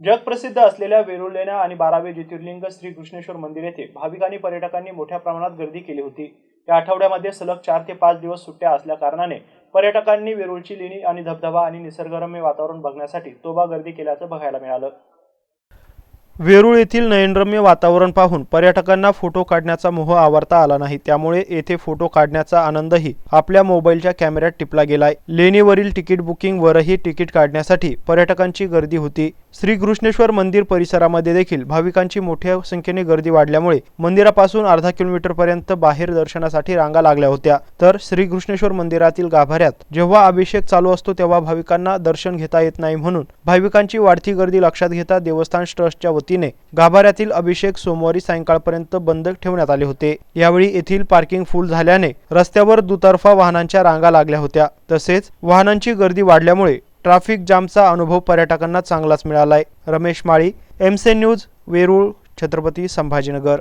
जगप्रसिद्ध असलेल्या वेरूळ लेण्या आणि बारावे ज्योतिर्लिंग श्री कृष्णेश्वर मंदिर येथे भाविकांनी पर्यटकांनी मोठ्या प्रमाणात गर्दी केली होती. या आठवड्यामध्ये सलग चार ते पाच दिवस सुट्ट्या असल्या कारणाने पर्यटकांनी वेरूळची लेणी आणि धबधबा आणि निसर्गरम्य वातावरण बघण्यासाठी तोबा गर्दी केल्याचं बघायला मिळालं. वेरूळ येथील नयनरम्य वातावरण पाहून पर्यटकांना फोटो काढण्याचा मोह आवरता आला नाही. त्यामुळे येथे फोटो काढण्याचा आनंदही आपल्या मोबाईलच्या कॅमेऱ्यात टिपला गेलाय. लेणीवरील तिकीट बुकिंग वरही तिकीट काढण्यासाठी पर्यटकांची गर्दी होती. श्रीकृष्णेश्वर मंदिर परिसरामध्ये देखील भाविकांची मोठ्या संख्येने गर्दी वाढल्यामुळे मंदिरापासून अर्धा किलोमीटरपर्यंत बाहेर दर्शनासाठी रांगा लागल्या होत्या. तर श्रीकृष्णेश्वर मंदिरातील गाभाऱ्यात जेव्हा अभिषेक चालू असतो तेव्हा भाविकांना दर्शन घेता येत नाही म्हणून भाविकांची वाढती गर्दी लक्षात घेता देवस्थान ट्रस्टच्या वतीने गाभाऱ्यातील अभिषेक सोमवारी सायंकाळपर्यंत बंद ठेवण्यात आले होते. यावेळी येथील पार्किंग फुल झाल्याने रस्त्यावर दुतर्फा वाहनांच्या रांगा लागल्या होत्या. तसेच वाहनांची गर्दी वाढल्यामुळे ट्रॅफिक जामचा अनुभव पर्यटकांना चांगलाच मिळालाय. रमेश माळी एमसे न्यूज वेरूळ छत्रपती संभाजीनगर.